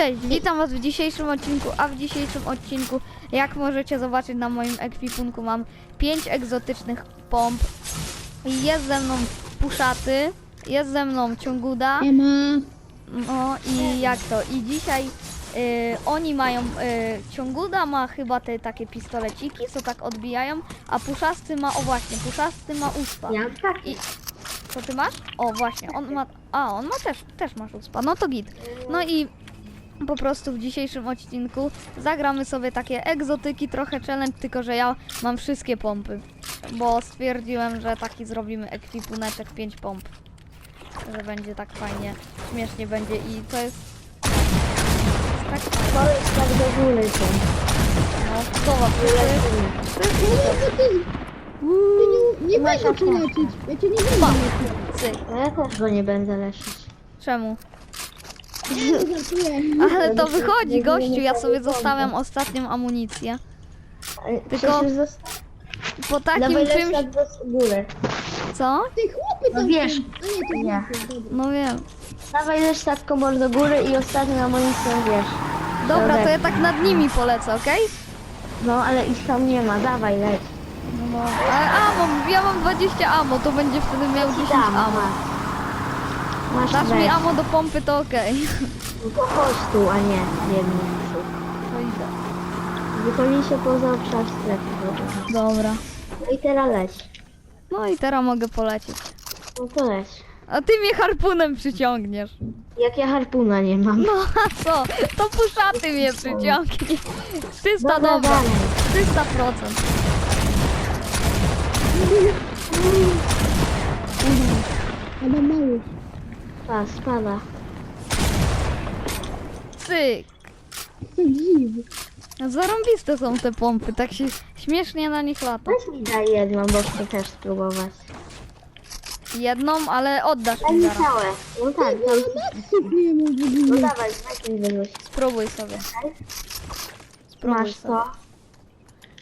Cześć, witam was w dzisiejszym odcinku, a w dzisiejszym odcinku, jak możecie zobaczyć na moim ekwipunku, mam 5 egzotycznych pomp i jest ze mną Puszaty, jest ze mną Ciąguda, no i jak to, i dzisiaj y, oni mają, y, Ciąguda ma chyba te takie pistoleciki, co tak odbijają, a Puszasty ma, o właśnie, Puszasty ma uspa. Ja mam. I co ty masz? O właśnie, on ma. A, on ma też, też masz uspa. No to git. No i po prostu w dzisiejszym odcinku zagramy sobie takie egzotyki, trochę challenge, tylko że ja mam wszystkie pompy. Bo stwierdziłem, że taki zrobimy ekwipuneczek 5 pomp. Że będzie tak fajnie, śmiesznie będzie i to jest. Tak fajnie. Tak do góry są. No, zobacz, to jest. To jest Ty nie, nie Masz będę cię okno. leczyć. Ja cię nie będę leczyć. No ja też go nie będę leczyć. Czemu? To. Ale to wychodzi, gościu, ja sobie zostawiam ostatnią amunicję. Tylko po takim Dawaj czymś... tak do góry. Co? Ty chłopy No tam wiesz. nie, to. No wiem. Dawaj leć tak komor do góry i ostatnią amunicją wiesz. Dobra, to ja tak nad nimi polecę, okej? No ale ich tam nie ma, dawaj leć. No, no. Ale amo, ja mam 20 amo, to będzie wtedy miał 10 Tam, amo. Masz. Dasz mi amo do pompy, to okej. No to chodź tu, a nie jednym To idę. Wychodzi się poza obszar strefy. Dobra. No i teraz leć. No i teraz mogę polecieć. No to leć. A ty mnie harpunem przyciągniesz. Jak ja harpuna nie mam. No a co? To puszaty mnie przyciągnie. 300 Dobra, dobra. dalej. 300%. Albo mały. Pa, spada. Cyk. To dziw. Zarąbiste są te pompy, tak się śmiesznie na nich lata. Weź mi daj jedną, bo chcę też spróbować. Jedną, ale oddasz Daj mi mi zaraz. całe. No tak, maksów nie mam w No ogóle. dawaj, mi wyrzuć. Spróbuj sobie. Spróbuj Masz sobie. to.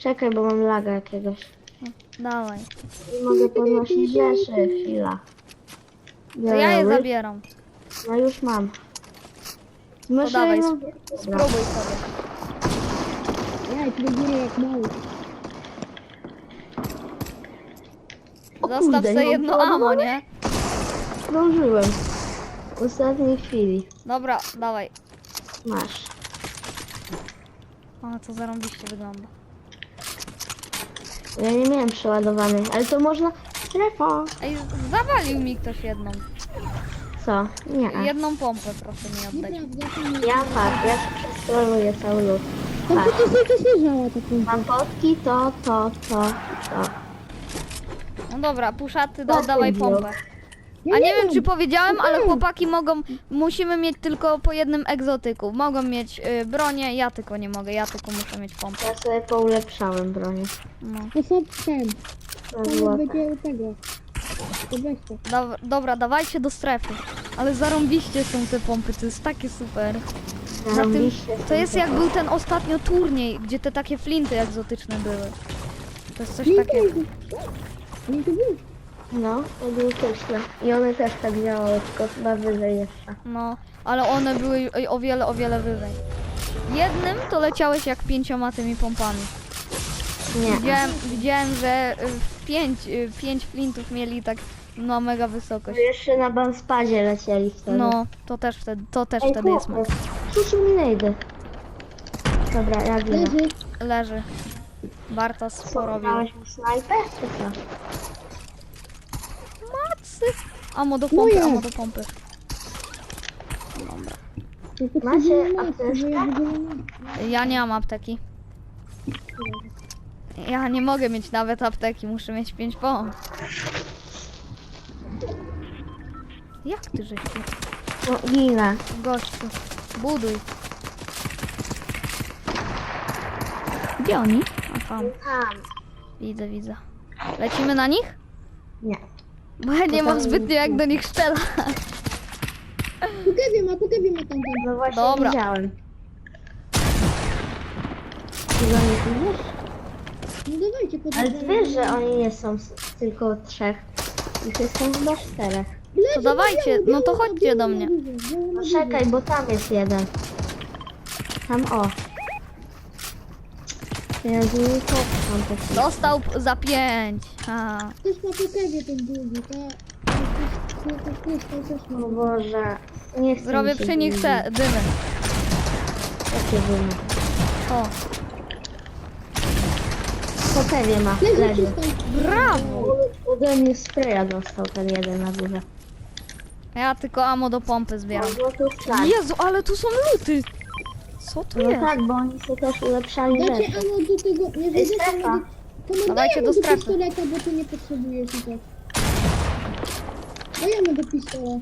Czekaj, bo mam laga jakiegoś. Dawaj. Nie mogę podnosić rzeczy. Chwila. To ja je zabieram. No już mam. Masz dawaj, sp- spróbuj sobie. Ja góry jak mały. Zostaw sobie mam jedno amo, nie? Zdążyłem. W ostatniej chwili. Dobra, dawaj. Masz. O, co zarąbiście wygląda. Ja nie miałem przeładowany, ale to można... Ej, zawalił mi ktoś jedną. Co? Nie. Jedną pompę proszę mi oddać. Nieprawda, to nie. Ja patrz, ja przestroluję cały lód. To Patrz. przecież nie to taką. Mam potki, to, to, to, to. No dobra, puszaty, Tak, oddawaj idiot. pompę. Ja A nie wiem, czy powiedziałem, ale Mhm. chłopaki mogą, musimy mieć tylko po jednym egzotyku. Mogą mieć y, bronię, ja tylko nie mogę, ja tylko muszę mieć pompę. Ja sobie poulepszałem bronię. No. To są ten. Na To złote. będzie u tego. To weź to. Dob- dobra, dawajcie do strefy. Ale zarąbiście są te pompy, to jest takie super. Na tym, Zarąbiście to jest jak był ten ostatnio turniej, gdzie te takie flinty egzotyczne były. To jest coś takiego. Nie to był. No, to. I one też tak działały, tylko chyba wyżej jeszcze. No, ale one były o wiele, o wiele wyżej. Jednym to leciałeś jak pięcioma tymi pompami. Nie. Widziałem, widziałem że y, pięć, y, pięć flintów mieli tak no mega wysokość. To jeszcze na banspadzie lecieli wtedy. No, to też wtedy, to też Ej, wtedy jest mega. Przyszły mi nejdy. Dobra, ja ginę. Leży. Co, porobił. dałeś mu snajpę, czy co? Macy! Amo do pompy, amo do pompy. Dobra. Ja Macie apteczkę? Ja nie mam apteki. Ja nie mogę mieć nawet apteki, muszę mieć pięć pomp. Jak ty żeś tu? No, ginę. Gościu, buduj. Gdzie oni? A tam, Tam. widzę, widzę. Lecimy na nich? Nie. Bo ja nie mam zbytnio jak do nich strzelać. Tu Kevin ma, Kevin ma tam. No właśnie Dobra. widziałem. Nie widzisz? No dawajcie, po Ale ty wiesz, że oni nie są s- tylko trzech. Ich jest tam chyba czterech. To dawajcie, no to chodźcie do mnie. No czekaj, bo tam jest jeden. Tam o. Jezu, nie popcham to wszystko. Dostał p- za pięć. Ha. Ktoś ma po kewie ten długi, ta... ta- ta- ta puszka też ma. O Boże. Nie chcę Zrobię mi się przy nich dziwić. se dymy. Jakie dymy? O, Kewie ma. Czysto. brawo! Ode mnie spraya dostał ten jeden na górze. Ja tylko amo do pompy No, zbieram. tu tak. Jezu, ale tu są luty! Co tu No jest? tak, bo oni sobie też ulepszali Dacie rzeczy. ammo do tego... Nie Ej, wiedziesz strefa. do... To Dawajcie do do strefy. pistoleta, bo ty nie potrzebujesz i tak. Dajemy do pistola.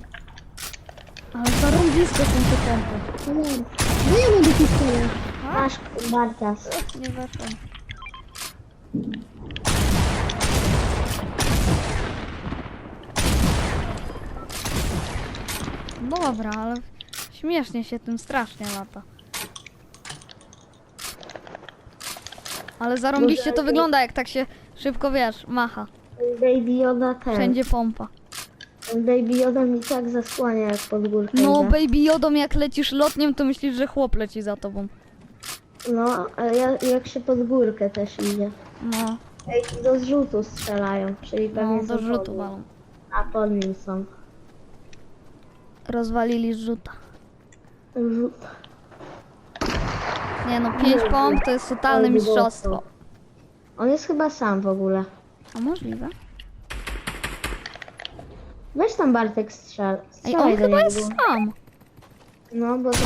Ale zarąbiste są te pompy. Dajemy do pistola. Masz Bartas. Nie weszłem. Dobra, ale śmiesznie się tym strasznie lata. Ale zarąbiście to wygląda, jak tak się szybko, wiesz, macha. Baby Yoda ten. Wszędzie pompa. Baby Yoda mi tak zasłania jak pod górkę No, idę. baby jodą, jak lecisz lotniem, to myślisz, że chłop leci za tobą. No, a ja, jak się pod górkę też idzie. No, Ej, do zrzutu strzelają, czyli pewnie no do są rzutu pod nim. walą. A pod nim są. Rozwalili rzuta. Rzut. Nie no, pięć pomp to jest totalne Ale mistrzostwo. On jest chyba sam w ogóle. A możliwe? Weź tam Bartek strzel. Ej, Strzelaj on do chyba niego. jest sam. No, bo to...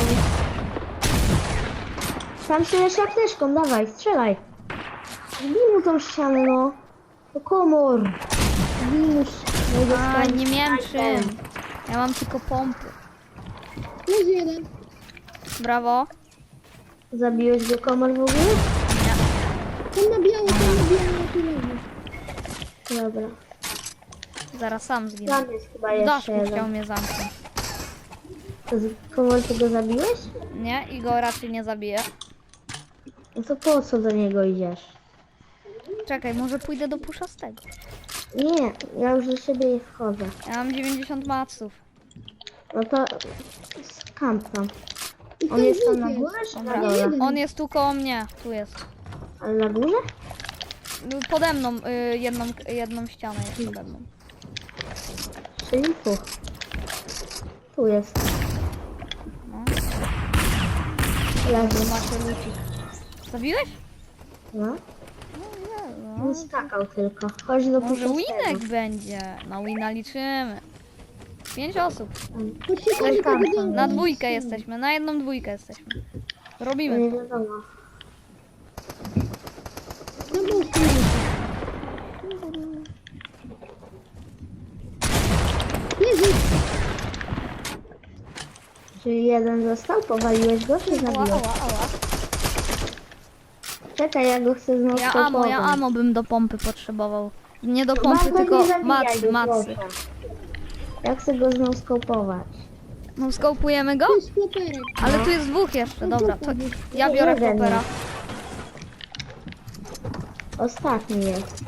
Tam się jeszcze apteczką, dawaj, strzelaj. Zbij mu tą ścianę, no. To komor. Zbij mu ścianę. A, nie miałem czym. Ja mam tylko pompy. Leży jeden. Brawo. Zabiłeś go komor w ogóle? Tam na biało, tam na biało, tu leży. Dobra. Zaraz sam zginę. Tam jest chyba W jeszcze daszku chciał jeden. mnie zamknąć. To z- Komor, ty go zabiłeś? Nie? I go raczej nie zabije. No to po co do niego idziesz? Czekaj, może pójdę do puszastego. Nie, ja już do siebie nie wchodzę. Ja mam 90 maców. No to skamp tam. On jest tam na górze czy na Dobra. dole? On jest tu koło mnie. Tu jest. Ale na górze? No, Pode mną y, jedną, jedną ścianę jest pode mną. Czyli tu. Tu jest. No. Leży. Lucik. Zabiłeś? No. No nie, no. On skakał tylko. Chodź do Może winek będzie. Na wina liczymy. Pięć osób. Na dwójkę jesteśmy, na jedną dwójkę jesteśmy. Robimy Nie to. wiadomo. Leży. Czyli jeden został? Powaliłeś go czy Ała, zabiłeś? ała, ała. Czekaj, ja go chcę znowu Ja amo, ja amo bym do pompy potrzebował. Nie do pompy, tylko macy, macy. Ja chcę go znowu skopować. No skopujemy go? Jest. Ale tu jest dwóch jeszcze, dobra. To ja biorę Jeden kopera. Ostatni jest.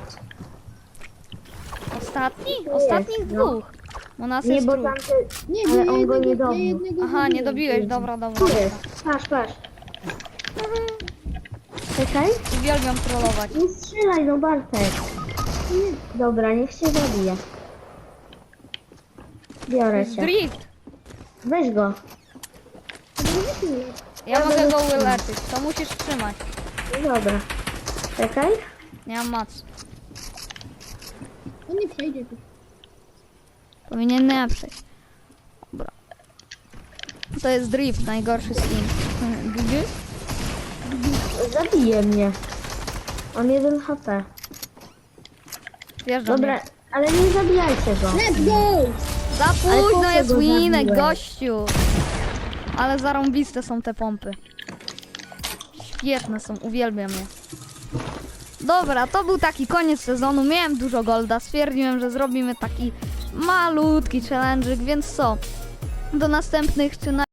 Ostatni? Ostatnich no. dwóch. Bo nas Nie, jest bo trój. tamty... Nie, Ale on go jednego, nie dobił. Aha, nie dobiłeś, dobra, dobra. Tu jest. Patrz, patrz. Czekaj. Uwielbiam trollować. Nie strzelaj, no Bartek. Dobra, niech się zabije. Biorę cię. Drift! Weź go. Ja mogę go uleczyć, to musisz trzymać. No Dobra. Czekaj. Nie mam mac. On nie przejdzie tu. Powinien nie przejść. Dobra. To jest drift, najgorszy skin. Zabije mnie. On jeden HP. Wjeżdżam. Dobra, ale nie zabijajcie go. Let's go! Za Ale po późno co jest go winek, zabiłeś? gościu. Ale zarąbiste są te pompy. Świetne są, uwielbiam je. Dobra, to był taki koniec sezonu. Miałem dużo golda. Stwierdziłem, że zrobimy taki malutki challenge'ik, więc co? Do następnych czy na